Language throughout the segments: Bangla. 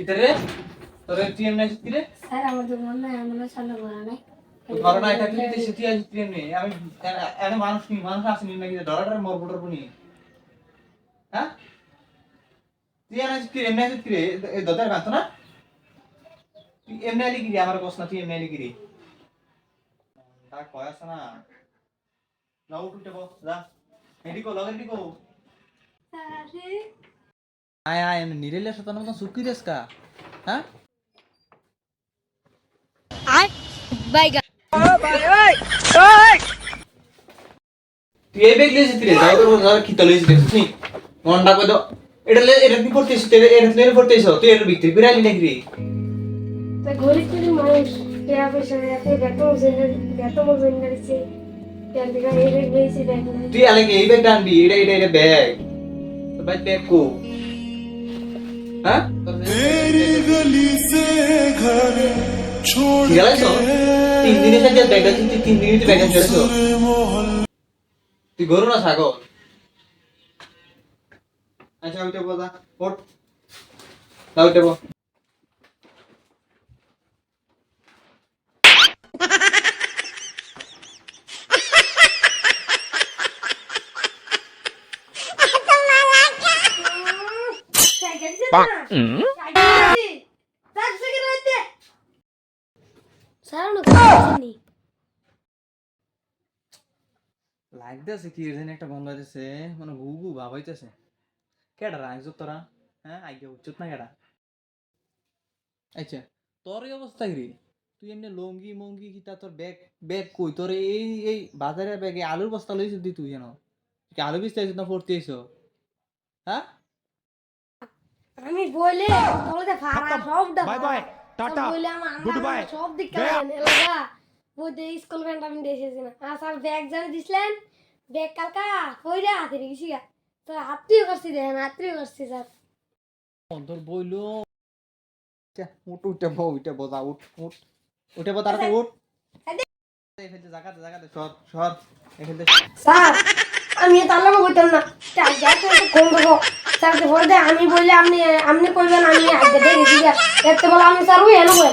ইতারে তোর টিএম নাই রে স্যার আমাদের মনে হয় আমরা চালু করা নাই। ধরো না এটা কি? সেটি আজ টিএম নেই। আমি এনে মানুষ নি মানুষ নাকি? হ্যাঁ তুই এনে টিএম নাই রে এই দদার কান্ত না? তুই এমনি আলি গিরি আমার কস না তুই এমনি আলি গিরি তা কয় আছে না? না উঠ বল যা। এদিকো লগের দিকো আয় আয় এমনি নিরেলে শতান মতন সুকি দেস কা? হ্যাঁ? তুই এই বেগ লিয়েছিস রে যাও তো যাও কি তলে লিয়েছিস তুই মনটা কই দাও এটা লে এটা কি করতেছিস তুই এটা লে করতেছিস তুই এর ভিতরে বিরালি নাকি রে? তা গরিব গরিব মানুষ টাকা পয়সা এত বেতন বেতন মজুরি করেছে কেন থেকে এই বেগ লইছি ব্যাগ তুই আলে কি এই ব্যাগ আনবি এটা এটা এটা ব্যাগ তো ভাই ব্যাগ কো হ্যাঁ তিন দিনের সাথে ব্যাগ আছে তুই তিন দিনের ব্যাগ আছে তুই গরু না ছাগল আচ্ছা ওইটা বলা ওঠ দাও ওইটা বল সাইকেল দিছে না সাইকেল দিছি তাক সাইকেল রাইতে স্যার না কাছেনি লাগতেছে কি জানি একটা গন্ধ মানে গু গু ভাব হইতেছে। কেডা রাইজ তোরা? হ্যাঁ আগে উচ্চত না কেডা? আচ্ছা তোর অবস্থা কি রে? তুই এমনি লঙ্গি মঙ্গি কি তা তোর ব্যাগ ব্যাগ কই? তোর এই এই বাজারের ব্যাগে আলুর বস্তা লইছিস দি তুই যেন? কি আলু বিস্তে আইছিস না পড়তে আইছো? হ্যাঁ? আমি বলে তলতে ফারা সব ডাক বাই বাই টাটা। বলে আমার গুড বাই। সব দিক এলাকা। বইতে স্কুল প্যান্ট আমি দিয়েছি না। আর স্যার ব্যাগ জানি দিছিলেন ব্যাগ কালকা কইরা হাতে রেখেছি গা। তো হাতটিও করছি দেখেন হাতটিও করছি স্যার। তোর বইলো। আচ্ছা উঠ উঠে বউ উঠে বজা উঠ উঠ। উঠে বো তাড়াতাড়ি উঠ। এই ফেলতে জাগাতে জাগাতে সর সর এই স্যার আমি তাহলে বলতাম না। কম দেবো স্যার তো বলতে আমি বললে আপনি আপনি কইবেন আমি আগে দেখেছি গা দেখতে বলে আমি স্যার ওই এলো বল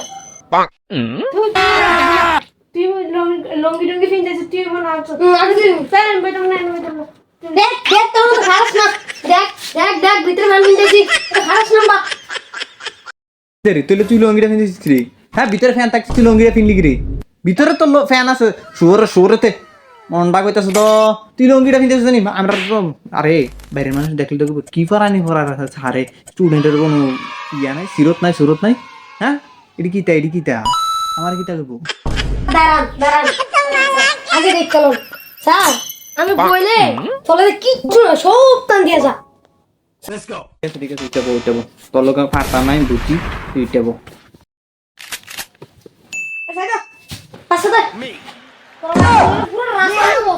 তুই লঙ্গি লঙ্গি টঙ্গি ফিনতেছিস তুই মনে আছো আমি তুই স্যার আমি বলতাম না আমি বলতাম না দেখ দেখ মতো খারাপ না। দেখ দেখ দেখ ভিতরে মাল ফিনতেছি। খারাপ নাম্বার রে তুই তুই লঙ্গিটা পিনছিস রে। হ্যাঁ ভিতরে ফ্যান থাকছিস তুই লঙ্গিটা পিনলি কি রে? ভিতরে তো ফ্যান আছে। শুয়োরে শুয়োরেতে। মনটা কইতাছে তো তুই লঙ্গিটা পিনতেছিস জানি? আমরা তো আরে বাইরের মানুষ দেখলে তো কি ফরানি ফরার আছে? আরে স্টুডেন্টের কোনো ইয়া নাই সিরত নাই সুরত নাই? হ্যাঁ? এটি কিতা এটি কিতা? আমার কিতা করব দাঁড়ান দাঁড়ান। আগে দেখ চলো। স্যার আমি বলে চলে কিচ্ছু না সব টান দিয়ে যা। ঠিক আছে ঠিক আছে উঠাবো উঠাবো তোর লোক ফাটা নাই বুঝি উঠাবো পাশে দেখ পুরো রাস্তা দেবো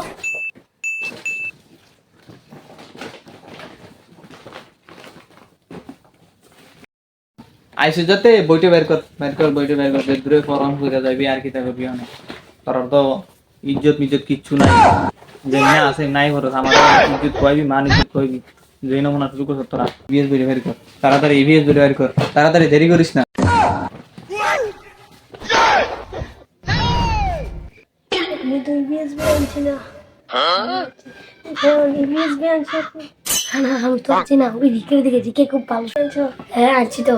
আইসে যাতে বইটা বের কর বের কর, বইটা বের কর দূরে ফরম করে যাবি আর কিতা করবি অনেক তোর তো ইজ্জত মিজ্জত কিচ্ছু নাই। যে না আছে, নাই খরচ আমার ইজ্জত কইবি মান ইজ্জত কইবি যে নমুনা শুরু করছ তোরা বিএস বইটা বের কর। তাড়াতাড়ি ইভিএস বইটা বের কর। তাড়াতাড়ি দেরি করিস না। আমি তো না। হ্যাঁ না আছি ওই দিকের দিকে দিকে খুব ভালো। হ্যাঁ আছি তো।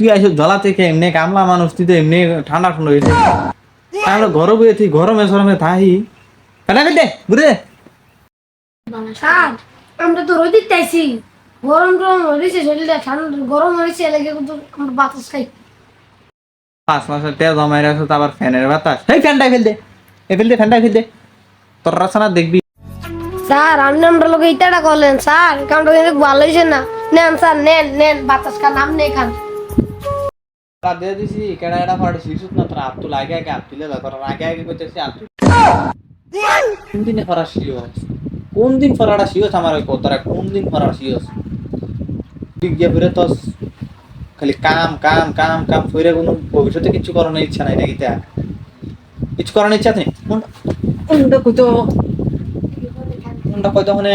তুই আইস জলা থেকে এমনি কামলা মানুষ তুই তো এমনি ঠান্ডা ঠান্ডা হয়েছে তাহলে ঘর বইয়ে তুই গরমে সরমে থাহি। ফ্যানটা দে ঘুরে দে স্যার আমরা তো রোদ দিতে আইছি গরম গরম হয়েছে শরীরটা ঠান্ডা গরম হয়েছে লেগে কিন্তু আমরা বাতাস খাই। পাঁচ মাসের তেল জমাই রাখছো তো আবার ফ্যানের বাতাস। এই ফ্যানটাই ফেল দে এ ফেল দে ফ্যানটাই ফেল দে। তোর রাসানা দেখবি। স্যার আপনি আমরা লোক ইটাটা করলেন স্যার কিন্তু ভালো হয়েছে না। নেন স্যার নেন নেন বাতাস খান আপনি খান। রাতে দিছি কেডা কেডা ফাড়ে শিশুত না তোরা আত্তু লাগে আগে আত্তুলে দা তোরা আগে আগে কইতেছি আত্তু কোন দিনে ফরা শিওস কোন দিন ফরাটা শিওস আমার ওই তোরা কোন দিন ফরা শিওস ঠিক গিয়ে ফিরে তো খালি কাম কাম কাম কাম ফিরে কোনো ভবিষ্যতে কিছু করানোর ইচ্ছা নাই নাকি তা কিছু করানোর ইচ্ছা নেই কোনটা কোনটা কইতো কোনটা কইতো মানে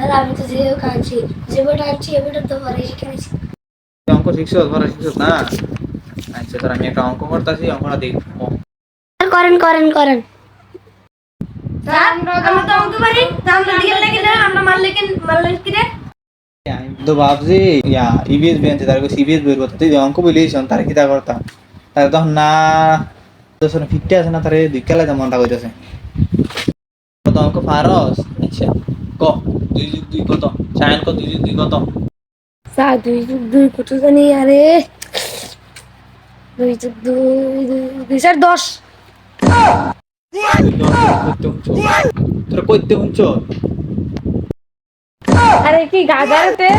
স্যার আমি তো তো পরে শিখেছি অঙ্ক শিখছ? ধরা শিখছ না? আচ্ছা তোর আমি একটা অঙ্ক করতেছি অঙ্কটা দেখ করেন করেন করেন। তো তো ভাবছি ইয়া ইবিএস আনছে তার সিবিএস বইয়ের কথা তুই অঙ্ক বই তার কিতা করতাম? তার তখন না তোর ফিটতে আছে না তারে দুই কেলা মনটা কইতেছে কত অঙ্ক পারস? আচ্ছা। ক দুই যুগ দুই কত? চায়ন ক দুই যুগ দুই কত? স্যার দুই যুগ দুই কত জানি? আরে দুই যুগ দুই দুই স্যার দশ। তোরা কইতে হুঁচ আরে কি গাজারতে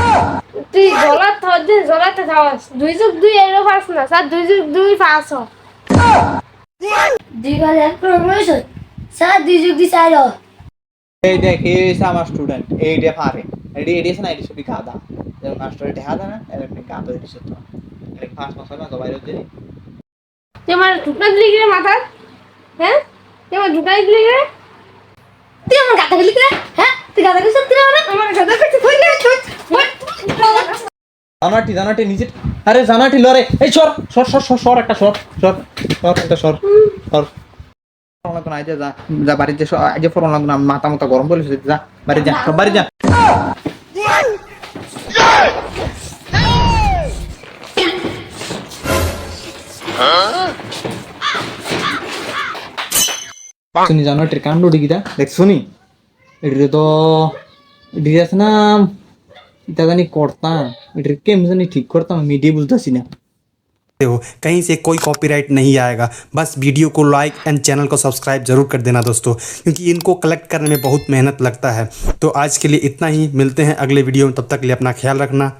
তুই জলাত হচ্ছে জলাতে যাওয়াস। দুই যুগ দুই এরো পাস না। স্যার দুই যুগ দুই পাস। হ দুই হাজার প্রবেশ স্যার দুই যুগ দুই চার। এই দেখ এই হইছে আমার স্টুডেন্ট এইটা পারে এডি এডি আছে না এডি সবই গাদা যেমন মাস্টার এটা হাদা না এর আপনি গাদা দিছে তো এর পাঁচ মাস হয় না তো দিলি তুই আমার ঢুকনা দিলি কি রে মাথার হ্যাঁ তুই আমার ঢুকাই দিলি কি রে তুই আমার গাতা গেলি রে হ্যাঁ তুই গেছিস তুই আমার গাদা কাছে না জানাটি জানাটি নিচে আরে জানাটি লরে এই সর সর সর সর একটা সর সর সর একটা সর সর ফোন লাগবে না আইজা যা যা বাড়িতে যা আইজা ফোন লাগবে না মাথা মাথা গরম বলে যা বাড়ি যা সব বাড়ি যা শুনি জানাটির কাণ্ড ডিগিটা দেখ শুনি এটিরে তো এটিরে আছে না এটা জানি করতাম এটির কেমন জানি ঠিক করতাম মিডিয়ে বুঝতেছি না हो। कहीं से कोई कॉपीराइट नहीं आएगा। बस वीडियो को लाइक एंड चैनल को सब्सक्राइब ज़रूर कर देना दोस्तों, क्योंकि इनको कलेक्ट करने में बहुत मेहनत लगता है। तो आज के लिए इतना ही, मिलते हैं अगले वीडियो में, तब तक लिए अपना ख्याल रखना।